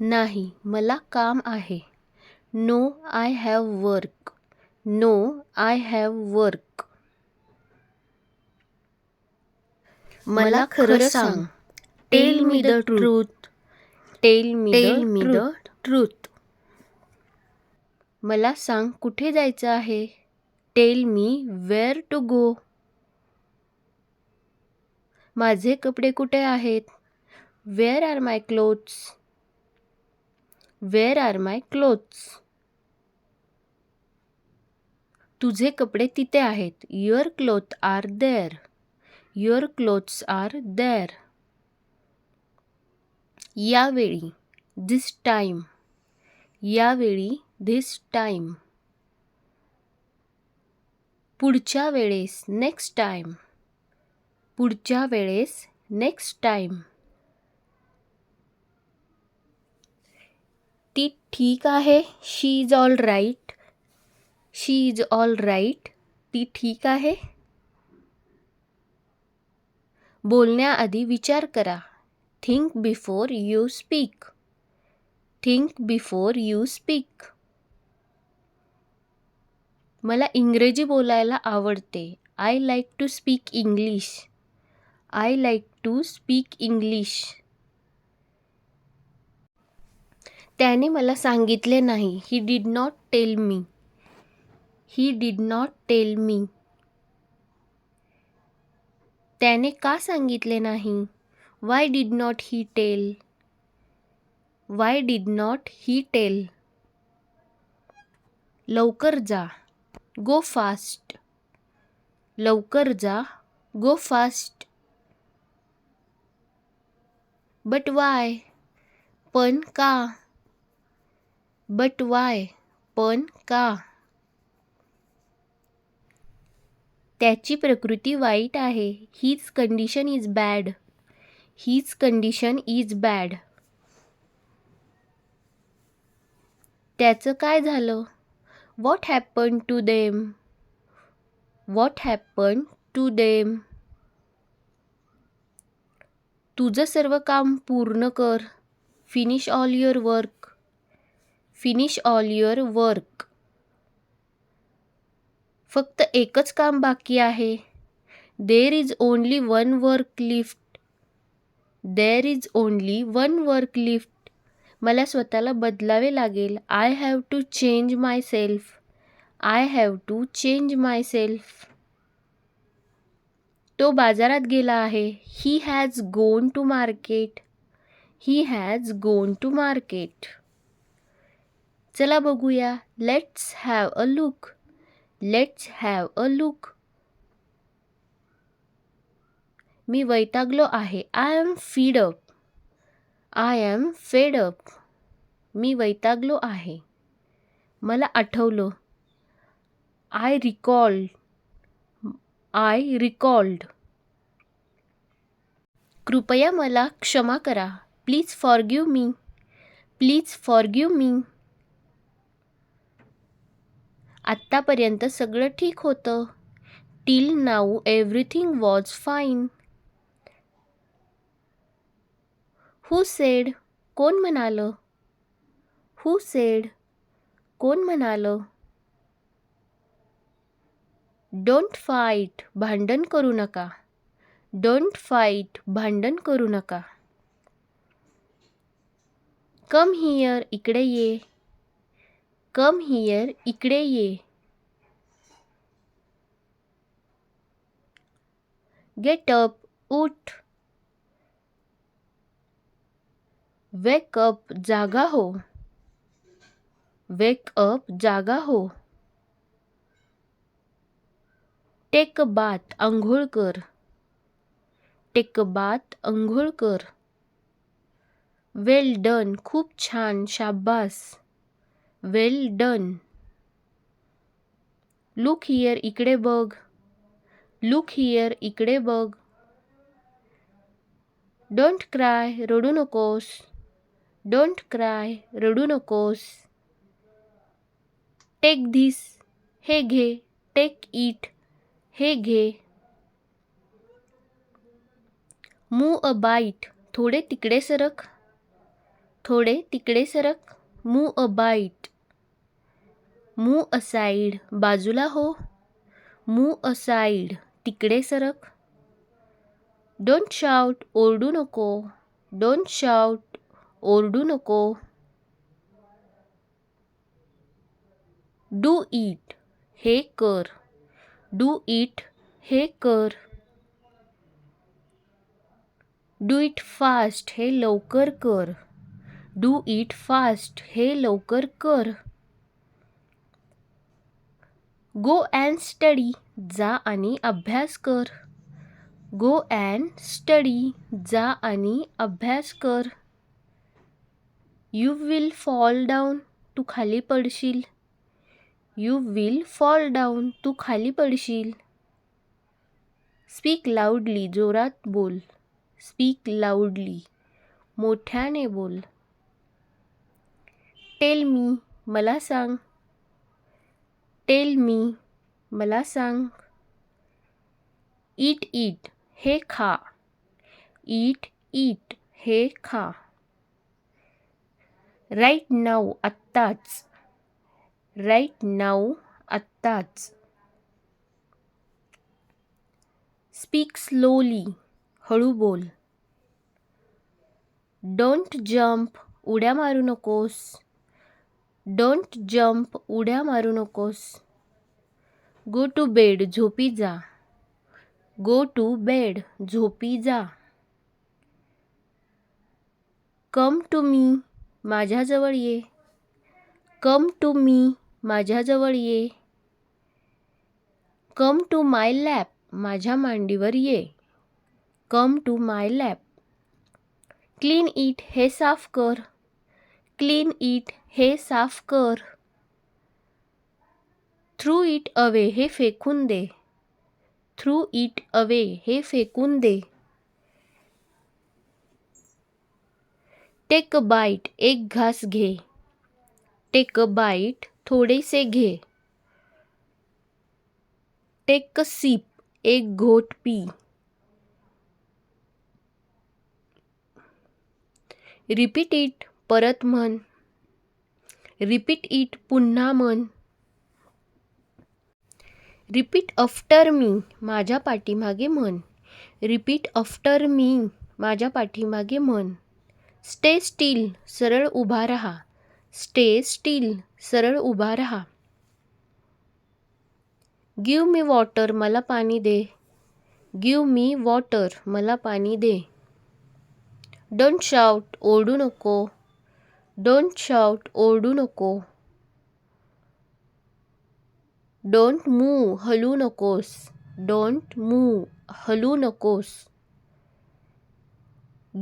नाही मला काम आहे. No I have work no I have work मला खरं सांग. Tell me the truth tell me tell me the truth मला सांग कुठे जायचं आहे? Tell me where to go माझे कपडे कुठे आहेत? Where are my clothes where are my clothes तुझे कपडे तिथे आहेत. Your cloth are there your clothes are there यावेळी धिस टाईम यावेळी धिस टाईम पुढच्या वेळेस नेक्स्ट टाईम पुढच्या वेळेस नेक्स्ट टाईम ती ठीक आहे? She is all right she is all right ती ठीक आहे? बोलण्याआधी विचार करा. Think before you speak think before you speak मला इंग्रजी बोलायला आवडते. I like to speak English I like to speak English त्याने मला सांगितले नाही. He did not tell me he did not tell me त्याने का सांगितले नाही? Why did not he tell why did not he tell लवकर जा. गो फास्ट लवकर जा. गो फास्ट बट वाय पण का? बट वाय पण का? त्याची प्रकृती वाईट आहे. His condition is bad his condition is bad त्याचं काय झालं? What happen to them what happen to them तुझं सर्व काम पूर्ण कर. Finish all your work finish all your work फक्त एकच काम बाकी आहे. There is only one work left there is only one work left मला स्वतःला बदलावे लागेल. I have to change my self I have to change my self तो बाजारात गेला आहे. He has gone to market he has gone to market चला बघूया. Let's have a look let's have a look मी वैतागलो आहे. I am feed up I am fed up मी वैतागलो आहे. मला आठवलं. आय रिकॉल्ड आय रिकॉल्ड कृपया मला क्षमा करा. Please forgive me please forgive me आत्तापर्यंत सगळं ठीक होतं. Till now everything was fine who said कोण म्हणालं? हू सेड कोण म्हणालं? डोंट फाईट भांडण करू नका. डोंट फाईट भांडण करू नका. कम हियर इकडे ये. कम हियर इकडे ये. गेट अप उठ. वेक अप जागा हो. वेक अप जागा हो. टेक बात आंघोळ कर. टेक बात आंघोळ कर. वेल डन खूप छान शाब्बास वेल डन लुक हियर इकडे बघ लुक हियर इकडे बघ डोंट क्राय रडू नकोस डोंट क्राय रडू नकोस टेक धीस हे घे टेक इट हे घे मूव अ बाईट थोडे तिकडे सरक थोडे तिकडे सरक मूव अ बाईट. मूव बाजूला हो. मूव असाइड तिकडे सरक. डोंट शाउट ओरडू नको. डोंट शाउट ओरडू नको. डू इट हे कर. डू इट हे कर. Do it fast. हे लवकर कर. डू इट फास्ट हे लवकर कर. गो अँड स्टडी जा आणि अभ्यास कर. गो अँड स्टडी जा आणि अभ्यास कर. यू विल फॉल डाऊन तू खाली पडशील. यू विल फॉल डाऊन तू खाली पडशील. स्पीक लाऊडली जोरात बोल. स्पीक लाऊडली मोठ्याने बोल. टेल मी मला सांग. टेल मी मला सांग. ईट ईट हे खा. ईट ईट हे खा. राईट नाऊ आत्ताच. राईट नाऊ आत्ताच. स्पीक स्लोली हळू बोल. डोंट जम्प उड्या मारू नकोस. डोंट जम्प उड्या मारू नकोस. गो टू बेड झोपी जा. गो टू बेड झोपी जा. कम टू मी माझ्याजवळ ये. कम टू मी माझ्याजवळ ये. कम टू माय लॅप माझ्या मांडीवर ये. Come to my lap clean it हे साफ कर. क्लीन इट हे साफ कर. थ्रू इट अवे हे फेकून दे. थ्रू इट अवे हे फेकून दे. टेक अ बाईट एक घास घे. टेक अ बाईट थोडेसे घे. टेक अ सीप एक घोट पी. रिपीट इट परत म्हण. रिपीट इट पुन्हा म्हण. रिपीट आफ्टर मी माझ्या पाठीमागे म्हण. रिपीट आफ्टर मी माझ्या पाठीमागे म्हण. स्टे स्टील सरळ उभा राहा. स्टे स्टील सरळ उभा राहा. गिव मी वॉटर मला पाणी दे. गिव मी वॉटर मला पाणी दे. डोंट शाउट ओरडू नको. डोंट शाउट ओरडू नको. डोंट मूव हलू नकोस. डोंट मूव हलू नकोस.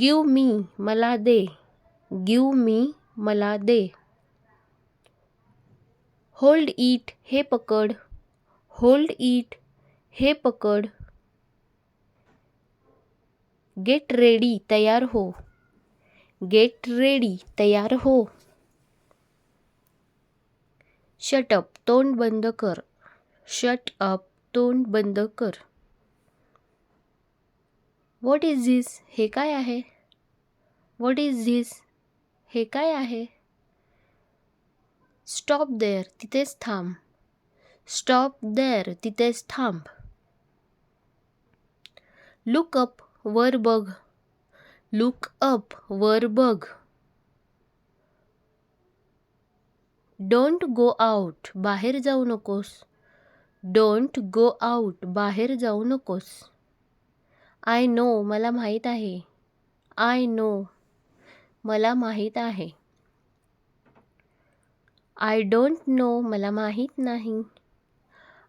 गिव मी मला दे. गिव मी मला दे. होल्ड ईट हे पकड. होल्ड ईट हे पकड. गेट रेडी तयार हो. गेट रेडी, तयार हो. शटअप तोंड बंद कर. शट अप तोंड बंद कर. व्हॉट इज़ धिस हे काय आहे? व्हॉट इज़ धिस हे काय आहे? स्टॉप देअर तिथेच थांब. स्टॉप देअर तिथेच थांब. लुक अप वर बघ. लुक अप वर बघ. डोंट गो आउट बाहेर जाऊ नकोस. डोंट गो आउट बाहेर जाऊ नकोस. आय नो मला माहीत आहे. आय नो मला माहीत आहे. आय डोंट नो मला माहीत नाही.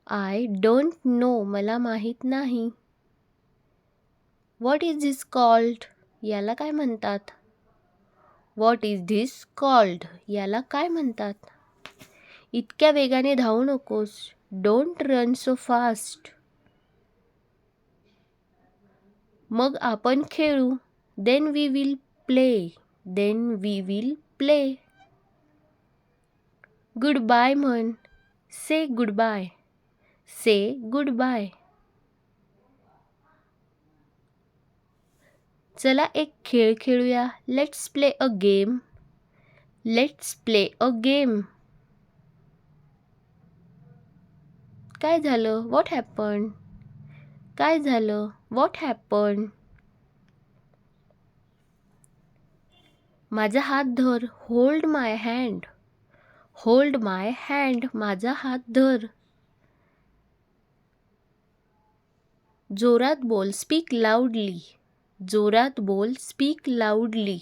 आय डोंट नो मला माहीत नाही. वॉट इज इज कॉल्ड याला काय म्हणतात? व्हॉट इज धिस कॉल्ड याला काय म्हणतात? इतक्या वेगाने धावू नकोस. डोंट रन सो फास्ट मग आपण खेळू. Then we will play then we will play good bye म्हण. Say good bye say good bye चला एक खेळ खेळूया. Let's play a game let's play a game काय झालं? व्हॉट हॅपन काय झालं? व्हॉट हॅपन माझा हात धर. Hold my hand hold my hand माझा हात धर. जोरात बोल. स्पीक लाऊडली जोरात बोल स्पीक लाऊडली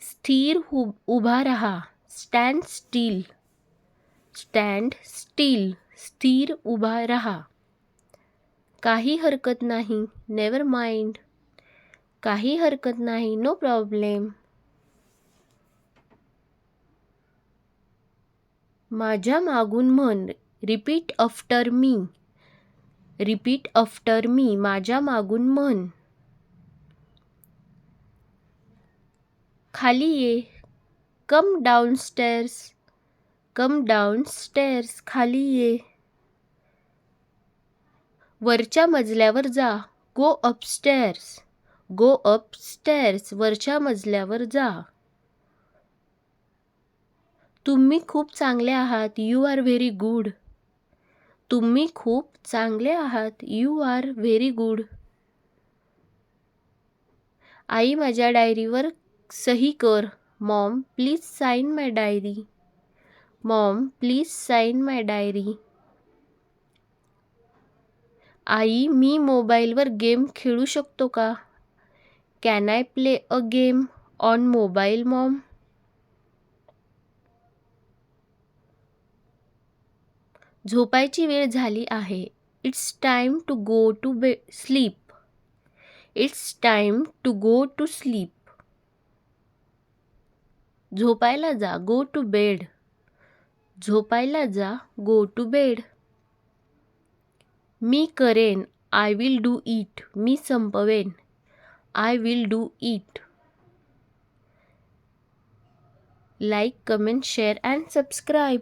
स्थिर हु- उभा राहा. स्टँड स्टील स्टँड स्टील स्थिर उभा राहा. काही हरकत नाही. नेवर माइंड काही हरकत नाही. नो प्रॉब्लेम माझ्या मागून म्हण. Repeat after me repeat after me माझ्या मागून म्हण. खाली ये. Come down stairs come down stairs खाली ये. वरच्या मजल्यावर जा. गो अपस्टेअर्स गो अपस्टेअर्स वरच्या मजल्यावर जा. तुम्ही खूप चांगले आहात. यू आर व्हेरी गुड तुम्ही खूप चांगले आहात. यू आर व्हेरी गुड आई माझ्या डायरीवर सही कर. Mom please sign my diary. Mom please sign my diary. आई मी मोबाईलवर गेम खेळू शकतो का? Can I play a game on mobile mom? झोपायची वेळ झाली आहे. It's time to go to be sleep it's time to go to sleep झोपायला जा गो टू बेड झोपायला जा गो टू बेड मी करेन आय विल डू इट मी संपवेन I will do it like comment share and subscribe